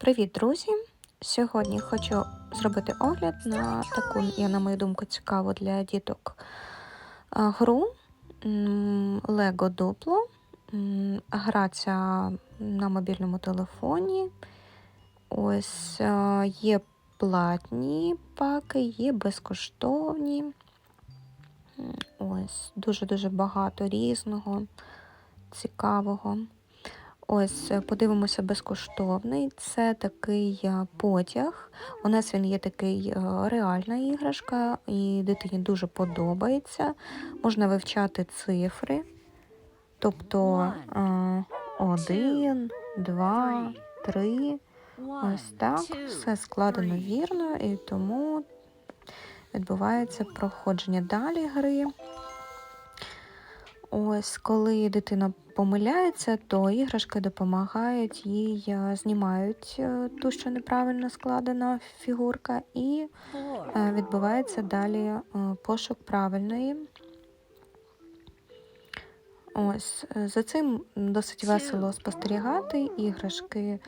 Привіт, друзі! Сьогодні хочу зробити огляд на таку, я, на мою думку, цікаву для діток гру Lego Duplo. Гра на мобільному телефоні. Ось є платні паки, є безкоштовні. Ось дуже-дуже багато різного, цікавого. Ось, е, подивимося безкоштовний. Це такий е, потяг. У нас він є такий е, реальна іграшка, і дитині дуже подобається. Можна вивчати цифри. Тобто один, два, три. Ось так. Все складено вірно, і тому відбувається проходження далі гри. Ось, коли дитина помиляється, то іграшки допомагають їй, е, знімають е, ту, що неправильно складена фігурка, і е, відбувається далі пошук правильної. Ось, за цим досить весело спостерігати. Іграшки,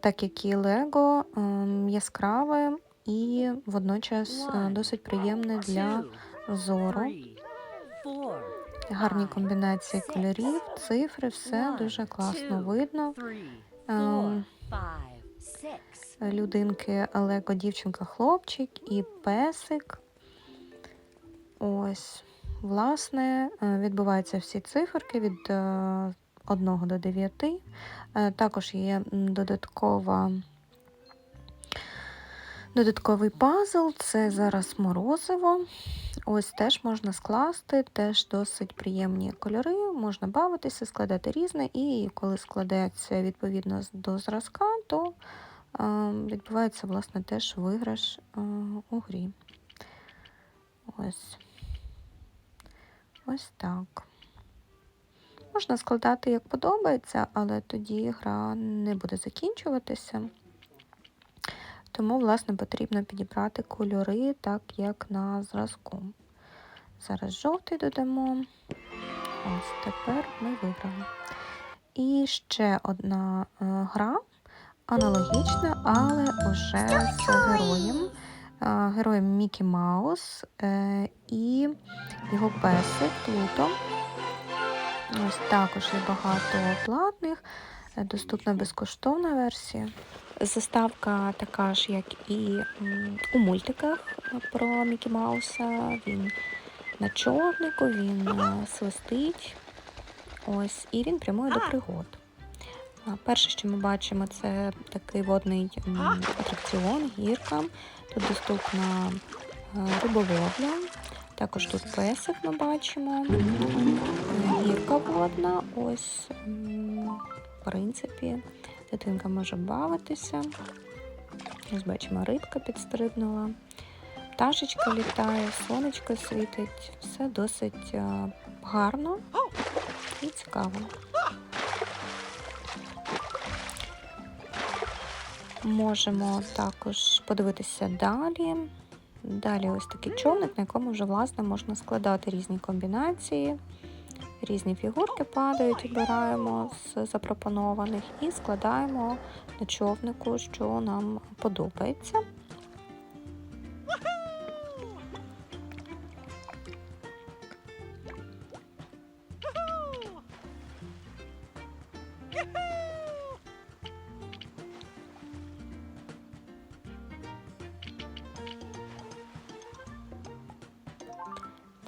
так як і Лего, яскраве і водночас досить приємне для зору. Гарні комбінації кольорів, цифри, все дуже класно видно. Ем, Людинки Лего, дівчинка, хлопчик і песик. Ось, власне, е, відбуваються всі циферки від 1 до 9. Е, Також є додаткова. Додатковий пазл це зараз морозиво. Ось теж можна скласти, теж досить приємні кольори, можна бавитися, складати різне, і коли складається відповідно до зразка, то е, відбувається власне теж виграш е, у грі. Ось. Ось так. Можна складати як подобається, але тоді гра не буде закінчуватися. Тому, власне, потрібно підібрати кольори так, як на зразку. Зараз жовтий додамо. Ось тепер ми вибрали. І ще одна е, гра, аналогічна, але вже з героєм. Е, героєм Мікі Маус е, і його песик Плуто. Ось також є багато платних, доступна безкоштовна версія. Заставка така ж, як і у мультиках про Мікі Мауса. Він на човнику, він е, свистить. Ось, і він прямує до пригод. Перше, що ми бачимо, це такий водний атракціон, гірка. Тут доступна е, риболовля. Також тут песик ми бачимо. Гірка водна. Ось, в принципі, дитинка може бавитися. Ось бачимо, рибка підстрибнула. Пташечка літає, сонечко світить. Все досить е, гарно і цікаво. Можемо також подивитися далі. Далі ось такий човник, на якому вже власне можна складати різні комбінації. Різні фігурки падають, обираємо з запропонованих і складаємо на човнику, що нам подобається.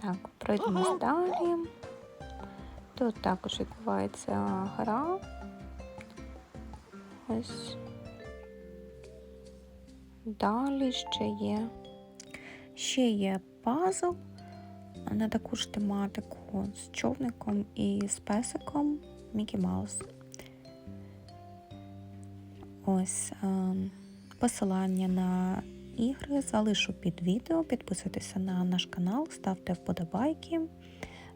Так, пройдемось далі. Тут також відбувається гра. Ось. Далі ще є. Ще є пазл на таку ж тематику з човником і з песиком Мікі Маус. Ось е, посилання на ігри залишу під відео. Підписуйтеся на наш канал, ставте вподобайки,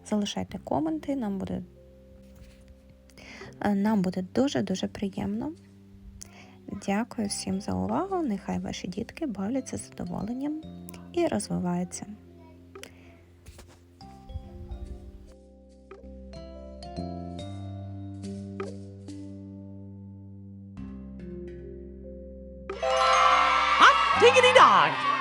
залишайте коменти. Нам буде, е, нам буде дуже-дуже приємно. Дякую всім за увагу. Нехай ваші дітки бавляться з задоволенням і розвиваються. Diggity dog.